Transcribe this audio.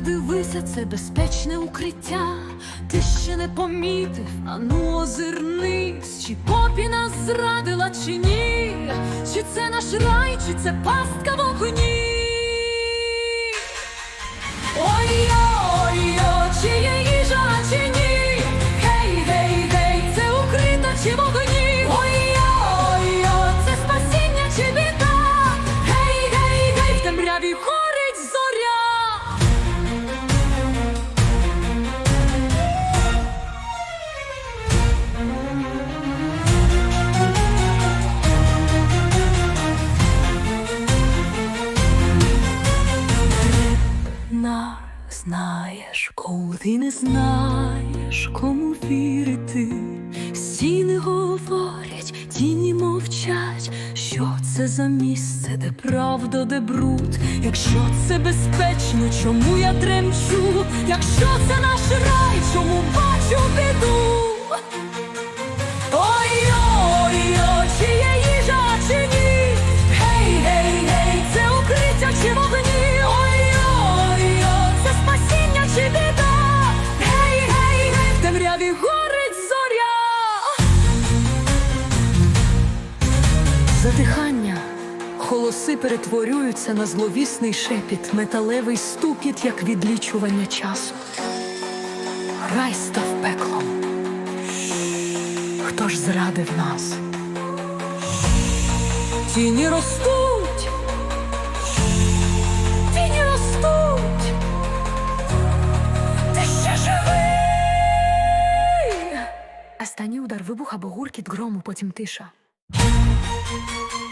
дивися, це безпечне укриття. Ти ще не помітив, ану озирнись, чи попі нас зрадила, чи ні, чи це наш рай, чи це пастка вогні. Ой-ой-ой, чи є їжа, чи ні? Гей, гей, гей, це укрита чи вогні? Це спасіння чи біда? Гей, гей, гей, знаєш, коли ти не знаєш, кому вірити. Стіни говорять, тіні мовчать. Що це за місце, де правда, де бруд? Якщо це безпечно, чому я тремчу? Якщо це наш рай, чому бачу біду? Задихання. Голоси перетворюються на зловісний шепіт, металевий стукіт, як відлічування часу. Рай став пеклом. Хто ж зрадив нас? Тіні ростуть. Тіні ростуть. Ти ще живий. Останній удар вибух або гуркіт грому, потім тиша. Thank you.